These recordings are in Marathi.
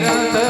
நிரந்தர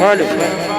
Olha.